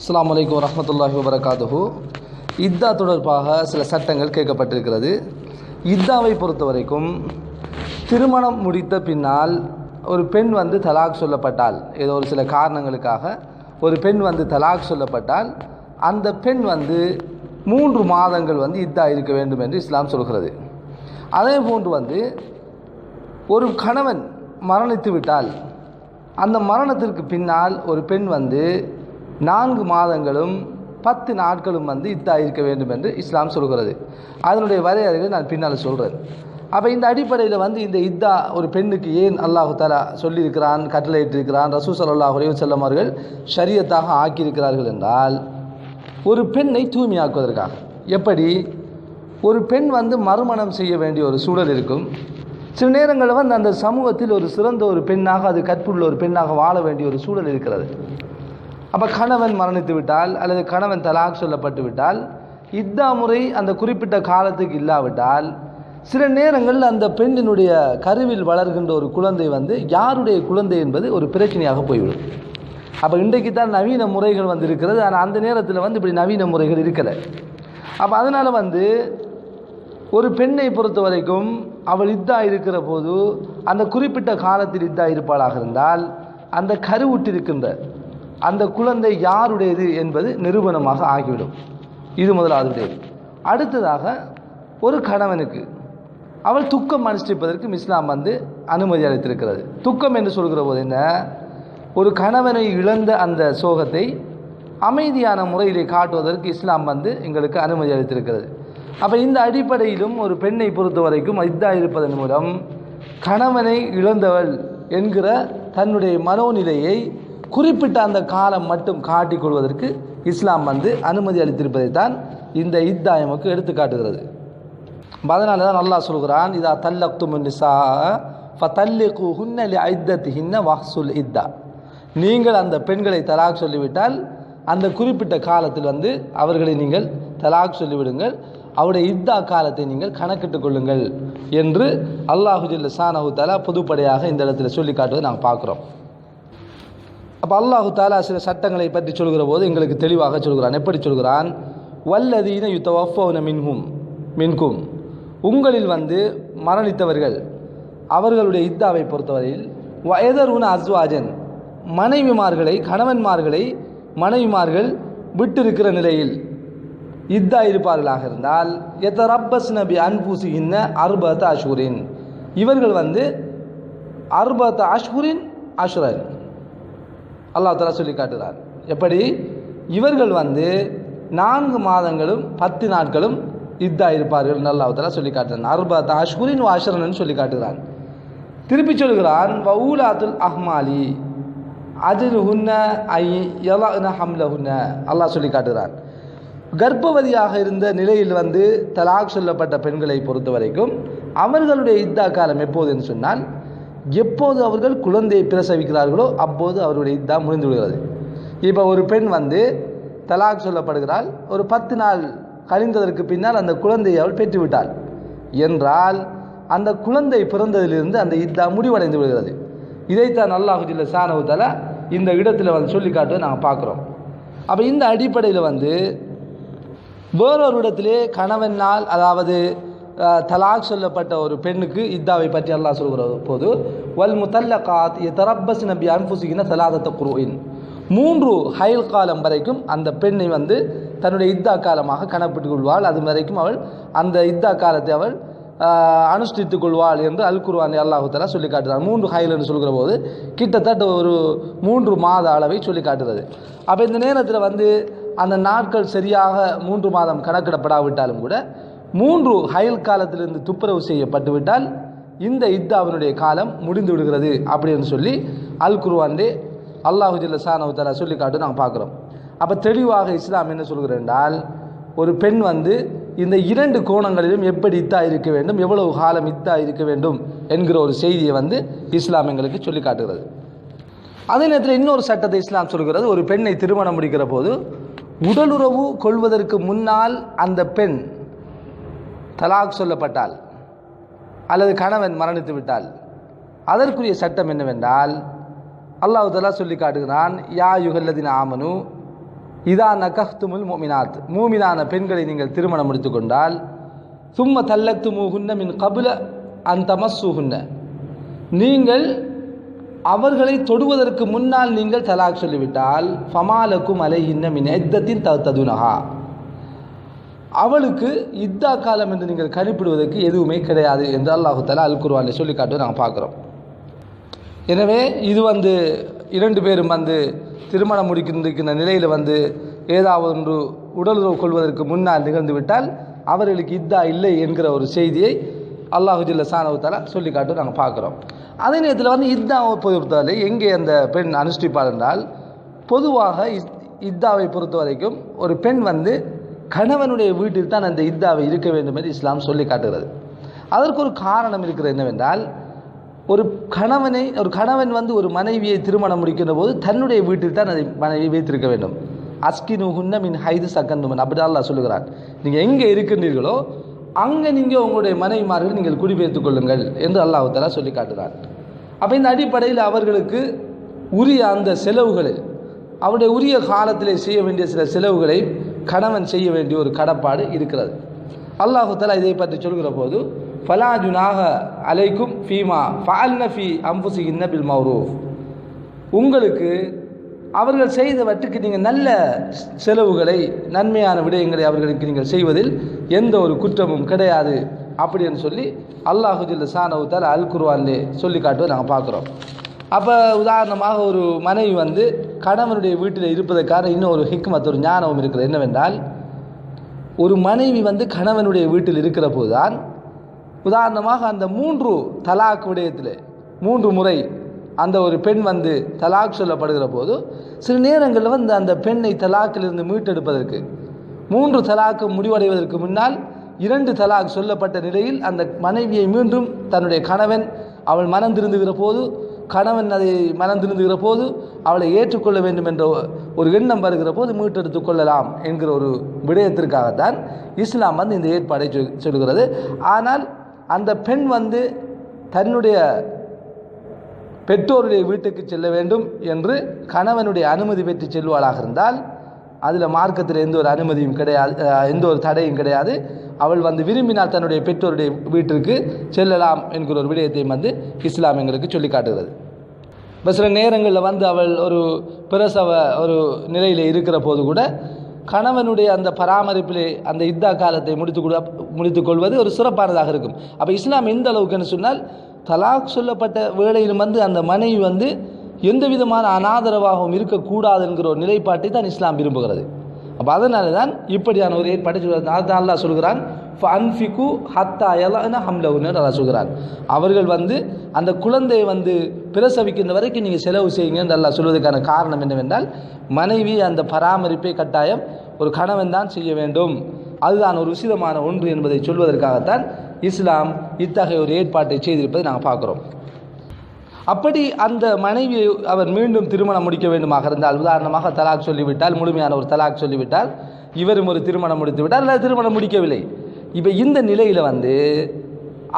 அஸ்லாம் வலைக்கம் வரமத்துல்லாஹி வபரகாத்துஹு. இத்தா தொடர்பாக சில சட்டங்கள் கேட்கப்பட்டிருக்கிறது. இத்தாவை பொறுத்த வரைக்கும் திருமணம் முடித்த பின்னால் ஒரு பெண் வந்து தலாக் சொல்லப்பட்டால் ஏதோ ஒரு சில காரணங்களுக்காக ஒரு பெண் வந்து தலாக் சொல்லப்பட்டால் அந்த பெண் வந்து மூன்று மாதங்கள் வந்து இத்தா இருக்க வேண்டும் என்று இஸ்லாம் சொல்கிறது. அதே போன்று வந்து ஒரு கணவன் மரணித்து விட்டால் அந்த மரணத்திற்கு பின்னால் ஒரு பெண் வந்து நான்கு மாதங்களும் பத்து நாட்களும் வந்து இத்தா இருக்க வேண்டும் என்று இஸ்லாம் சொல்கிறது. அதனுடைய வரையறைகளை நான் பின்னால் சொல்கிறேன் அப்போ இந்த அடிப்படையில் வந்து இந்த இத்தா ஒரு பெண்ணுக்கு ஏன் அல்லாஹு தலா சொல்லியிருக்கிறான் கட்டளையிட்டிருக்கிறான் ரசூ சல்லாஹ் செல்லும் அவர்கள் ஷரியத்தாக ஆக்கியிருக்கிறார்கள் என்றால் ஒரு பெண்ணை தூய்மையாக்குவதற்காக. எப்படி? ஒரு பெண் வந்து மறுமணம் செய்ய வேண்டிய ஒரு சூழல் இருக்கும். சில நேரங்களில் வந்து அந்த சமூகத்தில் ஒரு சிறந்த ஒரு பெண்ணாக அது கற்புள்ள ஒரு பெண்ணாக வாழ வேண்டிய ஒரு சூழல் இருக்கிறது. அப்போ கணவன் மரணித்து விட்டால் அல்லது கணவன் தலாக் சொல்லப்பட்டு விட்டால் இத்தா முறை அந்த குறிப்பிட்ட காலத்துக்கு இல்லாவிட்டால் சில நேரங்களில் அந்த பெண்ணினுடைய கருவில் வளர்கின்ற ஒரு குழந்தை வந்து யாருடைய குழந்தை என்பது ஒரு பிரச்சனையாக போய்விடும். அப்போ இன்றைக்கு தான் நவீன முறைகள் வந்து இருக்கிறது ஆனால் அந்த நேரத்தில் வந்து இப்படி நவீன முறைகள் இருக்கலை. அப்போ அதனால் வந்து ஒரு பெண்ணை பொறுத்த வரைக்கும் அவள் இத்தா இருக்கிற போது அந்த குறிப்பிட்ட காலத்தில் இத்தா இருப்பாளாக இருந்தால் அந்த கருவுற்றிருக்கின்ற அந்த குழந்தை யாருடையது என்பது நிரூபணமாக ஆகிவிடும். இது முதலாவது. அடுத்ததாக ஒரு கணவனுக்கு அவள் துக்கம் அனுஷ்டிப்பதற்கு இஸ்லாம் வந்து அனுமதி அளித்திருக்கிறது. துக்கம் என்று சொல்கிற போது என்ன? ஒரு கணவனை இழந்த அந்த சோகத்தை அமைதியான முறையிலே காட்டுவதற்கு இஸ்லாம் வந்து எங்களுக்கு அனுமதி அளித்திருக்கிறது. அப்போ இந்த அடிப்படையிலும் ஒரு பெண்ணை பொறுத்த வரைக்கும் இத்தா இருப்பதன் மூலம் கணவனை இழந்தவள் என்கிற தன்னுடைய மனோநிலையை குறிப்பிட்ட அந்த காலம் மட்டும் காட்டிக் கொள்வதற்கு இஸ்லாம் வந்து அனுமதி அளித்திருப்பதை தான் இந்த இத்தா எமக்கு எடுத்து காட்டுகிறது. அதனால தான் நல்லா சொல்கிறான் இதா தல்லக்தும் நிசா ஃபதல்லிகு ஹுன்ன லி ஐத்தத்திஹின்ன வஹ்சுல் இத்தா. நீங்கள் அந்த பெண்களை தலாக் சொல்லிவிட்டால் அந்த குறிப்பிட்ட காலத்தில் வந்து அவர்களை நீங்கள் தலாக் சொல்லிவிடுங்கள் அவருடைய இத்தா காலத்தை நீங்கள் கணக்கிட்டுக் கொள்ளுங்கள் என்று அல்லாஹு ஜில்ல சானஹு தலா பொதுப்படையாக இந்த இடத்துல சொல்லி காட்டுவதை நாங்கள் பார்க்குறோம். அப்போ அல்லாஹு தாலா சில சட்டங்களை பற்றி சொல்கிற போது எங்களுக்கு தெளிவாக சொல்கிறான். எப்படி சொல்கிறான்? வல்லதீன யுத்தவஃபவுன மின்ஹும் மின்கும். உங்களில் வந்து மரணித்தவர்கள் அவர்களுடைய இத்தாவை பொறுத்தவரையில் வயதருன அஸ்வாஜன். மனைவிமார்களை கணவன்மார்களை மனைவிமார்கள் விட்டிருக்கிற நிலையில் இத்தா இருப்பார்களாக இருந்தால் எத்தரப்பஸ் நபி அன்பூசுகின்ற அர்பத் அஷூரின் இவர்கள் வந்து அர்பத் அஷ்குரின் அஷுரன். அல்லாஹ் தலா சொல்லி காட்டுகிறார். எப்படி? இவர்கள் வந்து நான்கு மாதங்களும் பத்து நாட்களும் இத்தா இருப்பார்கள் அல்லாஹ் சொல்லி காட்டுறான் அர்பத் தாஷ்குரின் வாஷரன் சொல்லி காட்டுகிறான். திருப்பி சொல்கிறான் வவுலாத்துல் அஹ்மாலி அஜில் ஹுன்ன ஐ யலா ஹம்ல ஹுன்ன அல்லாஹ் சொல்லி காட்டுகிறான். கர்ப்பவதியாக இருந்த நிலையில் வந்து தலாக் சொல்லப்பட்ட பெண்களை பொறுத்த வரைக்கும் அவர்களுடைய இத்தா காலம் எப்போதுன்னு சொன்னால் எப்போது அவர்கள் குழந்தையை பிரசவிக்கிறார்களோ அப்போது அவருடைய இத்தா முடிந்து விடுகிறது. இப்போ ஒரு பெண் வந்து தலாக் சொல்லப்படுகிறாள். ஒரு பத்து நாள் கழிந்ததற்கு பின்னால் அந்த குழந்தையை அவள் பெற்றுவிட்டாள். என்றால் அந்த குழந்தை பிறந்ததிலிருந்து அந்த இத்தா முடிவடைந்து விடுகிறது. இதைத்தான் அல்லாஹு சாணவத்தால் இந்த இடத்துல வந்து சொல்லி காட்டுவதை நாங்கள் பார்க்குறோம். அப்போ இந்த அடிப்படையில் வந்து வேறொரு இடத்திலே கணவனால் அதாவது தலாக் சொல்லப்பட்ட ஒரு பெண்ணுக்கு இத்தாவை பற்றி அல்லாஹ் சொல்கிற போது வல் முத்தல்லகாத் தரப்பஸ் நபி அன்புசிகின தலாதத்த குருவின் மூன்று ஹயல் காலம் வரைக்கும் அந்த பெண்ணை வந்து தன்னுடைய இத்தா காலமாக கணப்பிட்டுக் கொள்வாள். அது வரைக்கும் அவள் அந்த இத்தா காலத்தை அவள் அனுஷ்டித்துக் கொள்வாள் என்று அல் குர்வான் அல்லாஹுத்தலா சொல்லி காட்டுறார் மூன்று ஹைல் என்று சொல்கிற போது கிட்டத்தட்ட ஒரு மூன்று மாத அளவை சொல்லி காட்டுறது அப்போ இந்த நேரத்தில் வந்து அந்த நாட்கள் சரியாக மூன்று மாதம் கணக்கிடப்படாவிட்டாலும் கூட மூன்று ஹயல் காலத்திலிருந்து துப்புரவு செய்யப்பட்டு விட்டால் இந்த இத்தாவினுடைய காலம் முடிந்து விடுகிறது அப்படின்னு சொல்லி அல் குருவான்டே அல்லாஹு ஜில்ல சானவு சொல்லி காட்டு நாங்கள் பார்க்குறோம். அப்போ தெளிவாக இஸ்லாம் என்ன சொல்கிறேன் என்றால் ஒரு பெண் வந்து இந்த இரண்டு கோணங்களிலும் எப்படி இத்தா இருக்க வேண்டும் எவ்வளவு காலம் இத்தா இருக்க வேண்டும் என்கிற ஒரு செய்தியை வந்து இஸ்லாம் எங்களுக்கு சொல்லி காட்டுகிறது அதே நேரத்தில் இன்னொரு சட்டத்தை இஸ்லாம் சொல்கிறது ஒரு பெண்ணை திருமணம் முடிக்கிற போது உடலுறவு கொள்வதற்கு முன்னால் அந்த பெண் தலாக் சொல்லப்பட்டால் அல்லது கணவன் மரணித்து விட்டால் அதற்குரிய சட்டம் என்னவென்றால் அல்லாஹு தலா சொல்லி காட்டுகிறான் யா யுகல்லதின் ஆமனு இதா நகஹ்துமுல் மோமினாத். மூமினான பெண்களை நீங்கள் திருமணம் முடித்து கொண்டால் சும்ம தல்லத்து மூகுன்ன மின் கபுல அன் தமஸ்ஸுகுன்ன நீங்கள் அவர்களை தொடுவதற்கு முன்னால் நீங்கள் தலாக் சொல்லிவிட்டால் ஃபமாலக்கும் அலைஹின்ன மின் எத்தத்தின் ததுனஹா அவளுக்கு இத்தா காலம் என்று நீங்கள் கணிப்பிடுவதற்கு எதுவுமே கிடையாது என்று அல்லாஹு தலா அல் குர்வானில் சொல்லி காட்டுவதை நாங்கள் பார்க்குறோம். எனவே இது வந்து இரண்டு பேரும் வந்து திருமணம் முடிக்கின்ற நிலையில் வந்து ஏதாவது ஒன்று உடலுறவு கொள்வதற்கு முன்னால் நிகழ்ந்துவிட்டால் அவர்களுக்கு இத்தா இல்லை என்கிற ஒரு செய்தியை அல்லாஹுஜில்ல ஜில்ல சொல்லி காட்டு நாங்கள் பார்க்குறோம். அதே நேரத்தில் வந்து இத்தாவை பொறுத்தவரை எங்கே அந்த பெண் அனுஷ்டிப்பாள் என்றால் பொதுவாக இத்- இத்தாவை பொறுத்த வரைக்கும் ஒரு பெண் வந்து கணவனுடைய வீட்டில் தான் அந்த இத்தாவை இருக்க வேண்டும் என்று இஸ்லாம் சொல்லி காட்டுகிறது. அதற்கு ஒரு காரணம் இருக்கிறது என்னவென்றால் ஒரு கணவனை ஒரு கணவன் வந்து ஒரு மனைவியை திருமணம் முடிக்கின்ற போது தன்னுடைய வீட்டில் தான் அதை மனைவி வைத்திருக்க வேண்டும். அஸ்கினு ஹுன்ன மின் ஹைது சக்கந்துமன் அப்படி அல்லாஹ் சொல்லுகிறான். நீங்கள் எங்கே இருக்கின்றீர்களோ அங்கே நீங்கள் உங்களுடைய மனைவிமார்கள் நீங்கள் குடிபெயர்த்துக் கொள்ளுங்கள் என்று அல்லாஹாலா சொல்லி காட்டுகிறான். அப்போ இந்த அடிப்படையில் அவர்களுக்கு உரிய அந்த செலவுகளை அவருடைய உரிய காலத்திலே செய்ய வேண்டிய சில செலவுகளை கணவன் செய்ய வேண்டிய ஒரு கடப்பாடு இருக்கிறது. அல்லாஹு தலா இதை பற்றி சொல்கிற போது ஃபலா ஜுனாக அலைக்கும் ஃபீமா ஃபால்ன ஃபி அம்புசி இன்னபில் மௌரூஃப். உங்களுக்கு அவர்கள் செய்தவற்றுக்கு நீங்கள் நல்ல செலவுகளை நன்மையான விடயங்களை அவர்களுக்கு நீங்கள் செய்வதில் எந்த ஒரு குற்றமும் கிடையாது அப்படின்னு சொல்லி அல்லாஹு ஜில்ல சானவுத்தால் அல் குர்வான்லே சொல்லி காட்டுவதை நாங்கள் பார்க்குறோம். அப்போ உதாரணமாக ஒரு மனைவி வந்து கணவனுடைய வீட்டில் இருப்பதற்கான இன்னும் ஒரு ஹிக்மத் ஒரு ஞானமும் இருக்கிறது. என்னவென்றால் ஒரு மனைவி வந்து கணவனுடைய வீட்டில் இருக்கிற போதுதான் உதாரணமாக அந்த மூன்று தலாக் விடயத்தில் மூன்று முறை அந்த ஒரு பெண் வந்து தலாக் சொல்லப்படுகிற போது சில நேரங்களில் வந்து அந்த பெண்ணை தலாக்கிலிருந்து மீட்டெடுப்பதற்கு மூன்று தலாக்கு முடிவடைவதற்கு முன்னால் இரண்டு தலாக் சொல்லப்பட்ட நிலையில் அந்த மனைவியை மீண்டும் தன்னுடைய கணவன் அவள் மனம் திருந்துகிற போது கணவன் அதை மறந்திருந்துகிற போது அவளை ஏற்றுக்கொள்ள வேண்டும் என்ற ஒரு எண்ணம் வருகிற போது மீட்டெடுத்துக் கொள்ளலாம் என்கிற ஒரு விடயத்திற்காகத்தான் இஸ்லாம் வந்து இந்த ஏற்பாடை சொல்கிறது ஆனால் அந்த பெண் வந்து தன்னுடைய பெற்றோருடைய வீட்டுக்கு செல்ல வேண்டும் என்று கணவனுடைய அனுமதி பெற்று செல்வாளாக இருந்தால் அதில் மார்க்கத்தில் எந்த ஒரு அனுமதியும் கிடையாது எந்த ஒரு தடையும் கிடையாது. அவள் வந்து விரும்பினால் தன்னுடைய பெற்றோருடைய வீட்டிற்கு செல்லலாம் என்கிற ஒரு விடயத்தையும் வந்து இஸ்லாம் எங்களுக்கு சொல்லி காட்டுகிறது. இப்போ சில நேரங்களில் வந்து அவள் ஒரு பிரசவ ஒரு நிலையில் இருக்கிற போது கூட கணவனுடைய அந்த பராமரிப்பிலே அந்த இத்தா காலத்தை முடித்து கொடு முடித்து கொள்வது ஒரு சிறப்பானதாக இருக்கும். அப்போ இஸ்லாம் எந்த அளவுக்குன்னு சொன்னால் தலாக் சொல்லப்பட்ட வேளையிலும் வந்து அந்த மனைவி வந்து எந்த விதமான அனாதரவாகவும் இருக்கக்கூடாது என்கிற ஒரு நிலைப்பாட்டை தான் இஸ்லாம் விரும்புகிறது. அப்போ அதனால தான் இப்படியான ஒரு ஏற்பாட்டை சொல்கிறது அதுதான் சொல்கிறான் அன்ஃபிகு ஹத்தா எலான ஹம்லவுன்னு அல்லாஹ் சொல்கிறான் அவர்கள் வந்து அந்த குழந்தையை வந்து பிரசவிக்கின்ற வரைக்கும் நீங்கள் செலவு செய்யுங்க என்று அல்லாஹ் சொல்வதற்கான காரணம் என்னவென்றால் மனைவி அந்த பராமரிப்பை கட்டாயம் ஒரு கணவன் தான் செய்ய வேண்டும். அதுதான் ஒரு உசிதமான ஒன்று என்பதை சொல்வதற்காகத்தான் இஸ்லாம் இத்தகைய ஒரு ஏற்பாட்டை செய்திருப்பதை நாங்கள் பார்க்குறோம். அப்படி அந்த மனைவியை அவர் மீண்டும் திருமணம் முடிக்க வேண்டுமாக இருந்தால் உதாரணமாக தலாக் சொல்லிவிட்டால் முழுமையான ஒரு தலாக் சொல்லிவிட்டால் இவரும் ஒரு திருமணம் முடித்து விட்டால் அல்லது திருமணம் முடிக்கவில்லை. இப்போ இந்த நிலையில் வந்து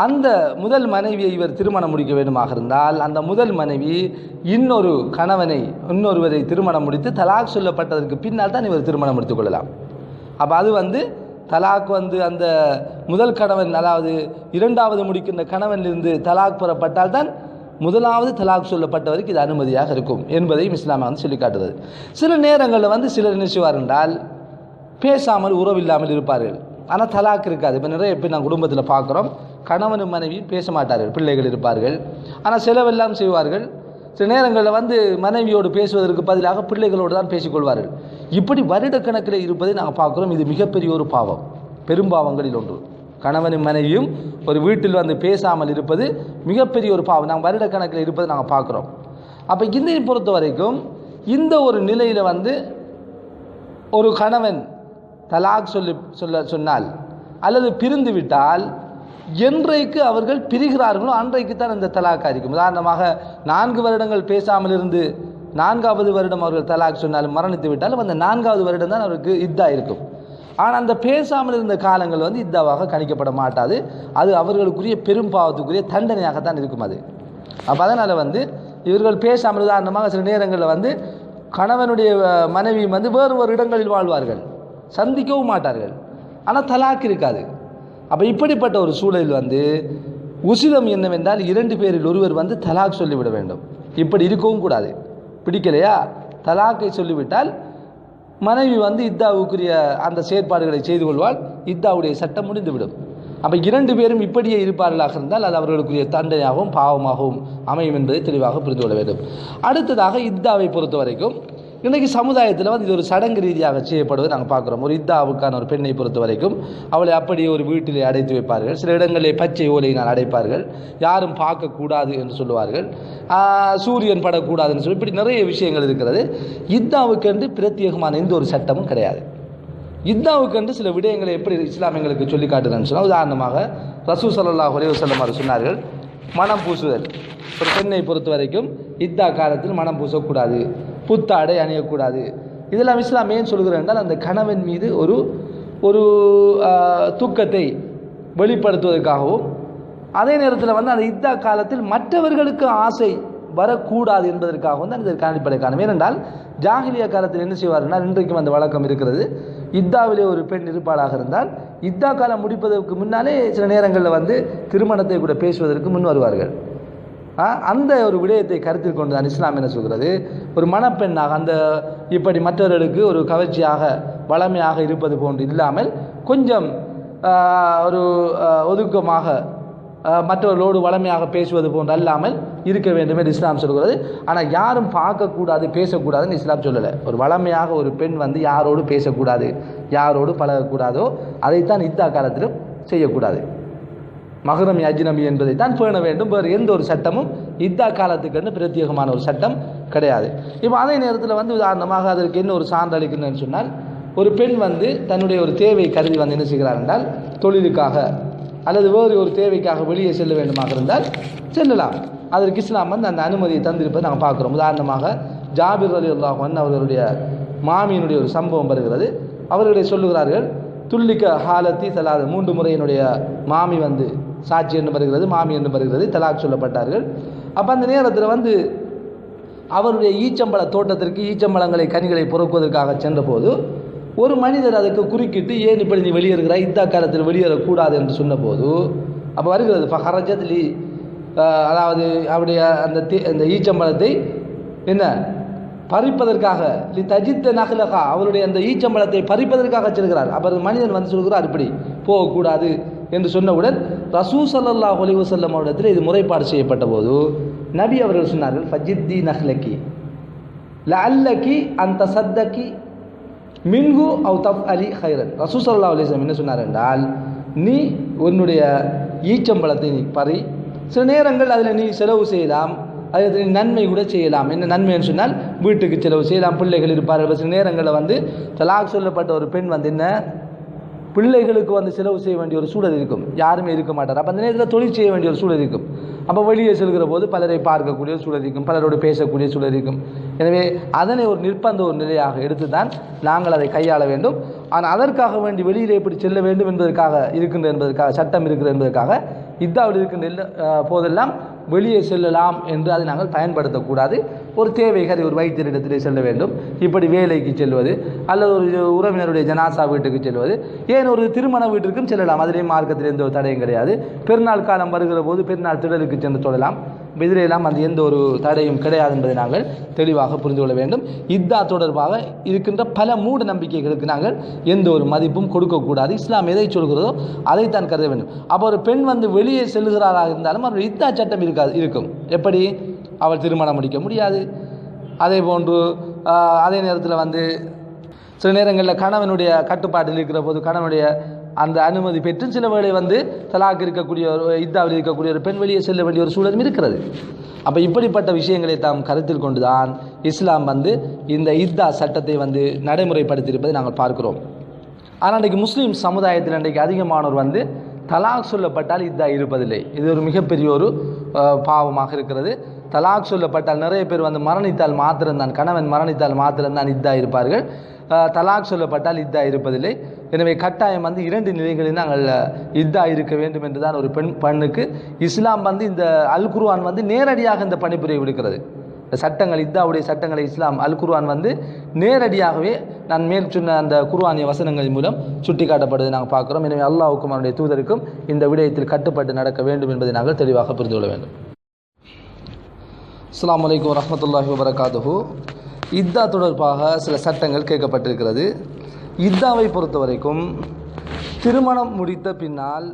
அந்த முதல் மனைவியை இவர் திருமணம் முடிக்க வேண்டுமாக இருந்தால் அந்த முதல் மனைவி இன்னொரு கணவனை இன்னொருவரை திருமணம் முடித்து தலாக் சொல்லப்பட்டதற்கு பின்னால் தான் இவர் திருமணம் முடித்துக் கொள்ளலாம். அப்போ அது வந்து தலாக் வந்து அந்த முதல் கணவன் அதாவது இரண்டாவது முடிக்கின்ற கணவனிலிருந்து தலாக் பெறப்பட்டால் தான் முதலாவது தலாக் சொல்லப்பட்டவருக்கு இது அனுமதியாக இருக்கும் என்பதையும் இஸ்லாம் வந்து சொல்லி சில நேரங்களில் வந்து சிலர் என்ன செய்வார் என்றால் பேசாமல் உறவில்லாமல் இருப்பார்கள். ஆனால் தலாக் இருக்காது இப்போ நிறைய இப்போ நான் குடும்பத்தில் பார்க்குறோம் கணவனும் மனைவி பேச மாட்டார்கள். பிள்ளைகள் இருப்பார்கள். ஆனால் செலவெல்லாம் செய்வார்கள். சில நேரங்களில் வந்து மனைவியோடு பேசுவதற்கு பதிலாக பிள்ளைகளோடு தான் பேசிக்கொள்வார்கள். இப்படி வருடக்கணக்கில் இருப்பதை நாங்கள் பார்க்குறோம் இது மிகப்பெரிய ஒரு பாவம். பெரும்பாவங்களில் ஒன்று. கணவனும் மனைவியும் ஒரு வீட்டில் வந்து பேசாமல் இருப்பது மிகப்பெரிய ஒரு பாவம். நாங்கள் வருடக்கணக்கில் இருப்பதை நாங்கள் பார்க்குறோம் அப்போ இந்தியை பொறுத்த வரைக்கும் இந்த ஒரு நிலையில் வந்து ஒரு கணவன் தலாக் சொல்லி சொல்ல சொன்னால் அல்லது பிரிந்து விட்டால் என்றைக்கு அவர்கள் பிரிகிறார்களோ அன்றைக்கு தான் இந்த தலாக் அறிக்கும் உதாரணமாக நான்கு வருடங்கள் பேசாமல் இருந்து நான்காவது வருடம் அவர்கள் தலாக் சொன்னாலும் மரணித்து விட்டாலும் அந்த நான்காவது வருடம் தான் அவருக்கு இத்தா இருக்கும். ஆனால் அந்த பேசாமல் இருந்த காலங்கள் வந்து இத்தாவாக கணிக்கப்பட மாட்டாது. அது அவர்களுக்குரிய பெரும் பாவத்துக்குரிய தண்டனையாகத்தான் இருக்கும் அது. அப்போ அதனால் வந்து இவர்கள் பேசாமல் உதாரணமாக சில நேரங்களில் வந்து கணவனுடைய மனைவி வந்து வேறு ஒரு இடங்களில் வாழ்வார்கள். சந்திக்கவும் மாட்டார்கள். ஆனால் தலாக் இருக்காது. அப்போ இப்படிப்பட்ட ஒரு சூழலில் வந்து உசிதம் என்னவென்றால் இரண்டு பேரில் ஒருவர் வந்து தலாக் சொல்லிவிட வேண்டும். இப்படி இருக்கவும் கூடாது. பிடிக்கலையா? தலாக்கை சொல்லிவிட்டால் மனைவி வந்து இத்தாவுக்குரிய அந்த செயற்பாடுகளை செய்து கொள்வாள் இத்தாவுடைய சட்டம் முடிந்துவிடும். அப்போ இரண்டு பேரும் இப்படியே இருப்பார்களாக இருந்தால் அது அவர்களுக்குரிய தண்டனையாகவும் பாவமாகவும் அமையும் என்பதை தெளிவாக புரிந்து கொள்ள வேண்டும். அடுத்ததாக இத்தாவை பொறுத்த வரைக்கும் இன்றைக்கு சமுதாயத்தில் வந்து இது ஒரு சடங்கு ரீதியாக செய்யப்படுவதை நாங்கள் பார்க்குறோம். ஒரு இத்தாவுக்கான ஒரு பெண்ணை பொறுத்த வரைக்கும் அவளை அப்படியே ஒரு வீட்டிலே அடைத்து வைப்பார்கள். சில இடங்களிலே பச்சை ஓலையினால் அடைப்பார்கள். யாரும் பார்க்கக்கூடாது என்று சொல்லுவார்கள். சூரியன் படக்கூடாதுன்னு சொல்லி இப்படி நிறைய விஷயங்கள் இருக்கிறது. இத்தாவுக்கு என்று பிரத்யேகமான எந்த ஒரு சட்டமும் கிடையாது. இத்தாவுக்கு என்று சில விடயங்களை எப்படி இஸ்லாமியங்களுக்கு சொல்லி காட்டுதுன்னு சொன்னால் உதாரணமாக ரசூ ஸல்லல்லாஹு ஒரே சொன்னார்கள் மனம் பூசுதல். ஒரு பெண்ணை பொறுத்த வரைக்கும் இத்தா காலத்தில் மனம் பூசக்கூடாது. புத்தாடை அணியக்கூடாது. இதெல்லாம் இஸ்லாம் ஏன் சொல்கிறேன் என்றால் அந்த கணவன் மீது ஒரு ஒரு துக்கத்தை வெளிப்படுத்துவதற்காகவும் அதே நேரத்தில் வந்து அந்த இத்தா காலத்தில் மற்றவர்களுக்கு ஆசை வரக்கூடாது என்பதற்காகவும் தான் இதற்கு அடிப்படை காரணம் ஏனென்றால் ஜாகிலிய காலத்தில் என்ன செய்வார்னா இன்றைக்கும் அந்த வழக்கம் இருக்கிறது. இத்தாவிலே ஒரு பெண் இருப்பாளாக இருந்தால் இத்தா காலம் முடிப்பதற்கு முன்னாலே சில நேரங்களில் வந்து திருமணத்தை கூட பேசுவதற்கு முன் வருவார்கள். அந்த ஒரு விடயத்தை கருத்தில் கொண்டு தான் இஸ்லாம் என்ன சொல்கிறது? ஒரு மணப்பெண்ணாக அந்த இப்படி மற்றவர்களுக்கு ஒரு கவர்ச்சியாக வளமையாக இருப்பது போன்று இல்லாமல் கொஞ்சம் ஒரு ஒதுக்கமாக மற்றவர்களோடு வளமையாக பேசுவது போன்று அல்லாமல் இருக்க வேண்டும் என்று இஸ்லாம் சொல்கிறது. ஆனால் யாரும் பார்க்கக்கூடாது பேசக்கூடாதுன்னு இஸ்லாம் சொல்லலை. ஒரு வளமையாக ஒரு பெண் வந்து யாரோடு பேசக்கூடாது யாரோடு பழகக்கூடாதோ அதைத்தான் இத்தா காலத்திலும் செய்யக்கூடாது. மகரமி அஜ்னமி என்பதை தான் பேண வேண்டும். வேறு எந்த ஒரு சட்டமும் இத்தா காலத்துக்கு பிரத்யேகமான ஒரு சட்டம் கிடையாது. இப்போ அதே நேரத்தில் வந்து உதாரணமாக அதற்கு என்ன ஒரு சான்று அளிக்கணும்னு சொன்னால் ஒரு பெண் வந்து தன்னுடைய ஒரு தேவை கருதி வந்து என்ன செய்கிறார் என்றால் தொழிலுக்காக அல்லது வேறு ஒரு தேவைக்காக வெளியே செல்ல வேண்டுமாக இருந்தால் செல்லலாம். அதற்கு இஸ்லாம் வந்து அந்த அனுமதியை தந்திருப்பதை நாங்கள் பார்க்குறோம். உதாரணமாக ஜாபிர் அலி அல்லாஹன் அவர்களுடைய மாமியினுடைய ஒரு சம்பவம் வருகிறது. அவர்களை சொல்லுகிறார்கள் துல்லிக்க ஹாலத்தி செல்லாத மூன்று முறை என்னுடைய மாமி வந்து சாட்சி என்று வருகிறது மாமி என்று வருகிறது தலாக் சொல்லப்பட்டார்கள். அப்போ அந்த நேரத்தில் வந்து அவருடைய ஈச்சம்பழ தோட்டத்திற்கு ஈச்சம்பழங்களை கனிகளை பொறுக்குவதற்காக சென்றபோது ஒரு மனிதர் அதுக்கு குறுக்கிட்டு ஏன் இப்படி நீ வெளியேறுகிறாய்? இந்த காலத்தில் வெளியேறக்கூடாது என்று சொன்னபோது அப்போ வருகிறது ஃபஹரஜத்லி அதாவது அவருடைய அந்த தே- அந்த ஈச்சம்பழத்தை என்ன? பறிப்பதற்காக லி தஜித்த நகலகா அவருடைய அந்த ஈச்சம்பழத்தை பறிப்பதற்காக செல்கிறார். அவர் மனிதன் வந்து சொல்கிறார் இப்படி போகக்கூடாது என்று சொன்னவுடன் ரசூ ஸல்லல்லாஹு அலைஹி வஸல்லம் அவரிடத்தில் இது முறைப்பாடு செய்யப்பட்ட போது நபி அவர்கள் சொன்னார்கள் ஃபஜித்தி நஹ்லக்கி லஅல்லகி அந்த சத்தக்கி மின்ஹு அவு தப் அலி ஹைரன் ரசூ சல்லா அலைஹி என்ன சொன்னார் என்றால் நீ உன்னுடைய ஈச்சம்பழத்தை நீ பறி சில நேரங்கள் அதில் நீ செலவு செய்யலாம் அதில் நீ நன்மை கூட செய்யலாம். என்ன நன்மைன்னு சொன்னால் வீட்டுக்கு செலவு செய்யலாம் பிள்ளைகள் இருப்பார்கள் சில நேரங்களில் வந்து தலாக் சொல்லப்பட்ட ஒரு பெண் வந்து என்ன பிள்ளைகளுக்கு வந்து செலவு செய்ய வேண்டிய ஒரு சூழல் இருக்கும். யாருமே இருக்க மாட்டார். அப்போ அந்த நேரத்தில் தொழில் செய்ய வேண்டிய ஒரு சூழல் இருக்கும். அப்போ வெளியே செல்கிற போது பலரை பார்க்கக்கூடிய ஒரு சூழல் இருக்கும். பலரோடு பேசக்கூடிய சூழல் இருக்கும். எனவே அதனை ஒரு நிர்பந்த ஒரு நிலையாக எடுத்து தான் நாங்கள் அதை கையாள வேண்டும். ஆனால் அதற்காக வேண்டி வெளியில் எப்படி செல்ல வேண்டும் என்பதற்காக இருக்கின்ற என்பதற்காக சட்டம் இருக்கிறது என்பதற்காக இத்தாவில் இருக்கின்ற போதெல்லாம் வெளியே செல்லலாம் என்று அதை நாங்கள் பயன்படுத்தக்கூடாது. ஒரு தேவைகள் ஒரு வைத்தியரிடத்தில் செல்ல வேண்டும். இப்படி வேலைக்கு செல்வது அல்லது ஒரு உறவினருடைய ஜனாசா வீட்டுக்கு செல்வது. ஏன் ஒரு திருமண வீட்டிற்கும் செல்லலாம் அதிலேயும் மார்க்கத்தில் எந்த ஒரு தடையும் கிடையாது. பெருநாள் காலம் வருகிற போது பெருநாள் திடலுக்கு சென்று சொல்லலாம் இதிலெல்லாம் அது எந்த ஒரு தடையும் கிடையாது என்பதை நாங்கள் தெளிவாக புரிந்து கொள்ள வேண்டும். இத்தா தொடர்பாக இருக்கின்ற பல மூட நம்பிக்கைகளுக்கு நாங்கள் எந்த ஒரு மதிப்பும் கொடுக்கக்கூடாது இஸ்லாம் எதை சொல்கிறதோ அதைத்தான் கருத வேண்டும். அப்போ ஒரு பெண் வந்து வெளியே செல்கிறாராக இருந்தாலும் அவர் இத்தா சட்டம் இருக்காது இருக்கும். எப்படி? அவள் திருமணம் முடிக்க முடியாது. அதே போன்று அதே நேரத்தில் வந்து சில நேரங்களில் கணவனுடைய கட்டுப்பாட்டில் இருக்கிற போது கணவனுடைய அந்த அனுமதி பெற்று சில வேளை வந்து தலாக் இருக்கக்கூடிய ஒரு இத்தாவில் இருக்கக்கூடிய ஒரு பெண் வெளியே செல்ல வேண்டிய ஒரு சூழலும் இருக்கிறது. அப்போ இப்படிப்பட்ட விஷயங்களை தாம் கருத்தில் கொண்டுதான் இஸ்லாம் வந்து இந்த இத்தா சட்டத்தை வந்து நடைமுறைப்படுத்தியிருப்பதை நாங்கள் பார்க்கிறோம். ஆனால் இன்றைக்கு முஸ்லீம் சமுதாயத்தில் இன்றைக்கு அதிகமானோர் வந்து தலாக் சொல்லப்பட்டால் இத்தா இருப்பதில்லை. இது ஒரு மிகப்பெரிய ஒரு பாவமாக இருக்கிறது. தலாக் சொல்லப்பட்டால் நிறைய பேர் வந்து மரணித்தால் மாத்திரம்தான் கணவன் மரணித்தால் மாத்திரம்தான் இதாக இருப்பார்கள். தலாக் சொல்லப்பட்டால் இதாக இருப்பதில்லை. எனவே கட்டாயம் வந்து இரண்டு நிலைகளில் நாங்கள் இதாக இருக்க வேண்டும் என்று தான் ஒரு பெண் பெண்ணுக்கு. இஸ்லாம் வந்து இந்த அல் குருவான் வந்து நேரடியாக இந்த பணிபுரிய விடுக்கிறது. சட்டங்கள் இத்தாவுடைய சட்டங்களை இஸ்லாம் அல் குர்ஆன் வந்து நேரடியாகவே நான் மேல் சொன்ன அந்த குர்ஆனிய வசனங்கள் மூலம் சுட்டிக்காட்டப்படுவதை நாங்கள் பார்க்குறோம். எனவே அல்லாவுக்கும் அவனுடைய தூதருக்கும் இந்த விடயத்தில் கட்டுப்பட்டு நடக்க வேண்டும் என்பதை நாங்கள் தெளிவாக புரிந்து கொள்ள வேண்டும். அஸ்லாம் வலைக்கம் வரமத்துல்லாஹி வபரகாதுஹூ இத்தா தொடர்பாக சில சட்டங்கள் கேட்கப்பட்டிருக்கிறது. இத்தாவை பொறுத்த வரைக்கும் திருமணம் முடித்த பின்னால்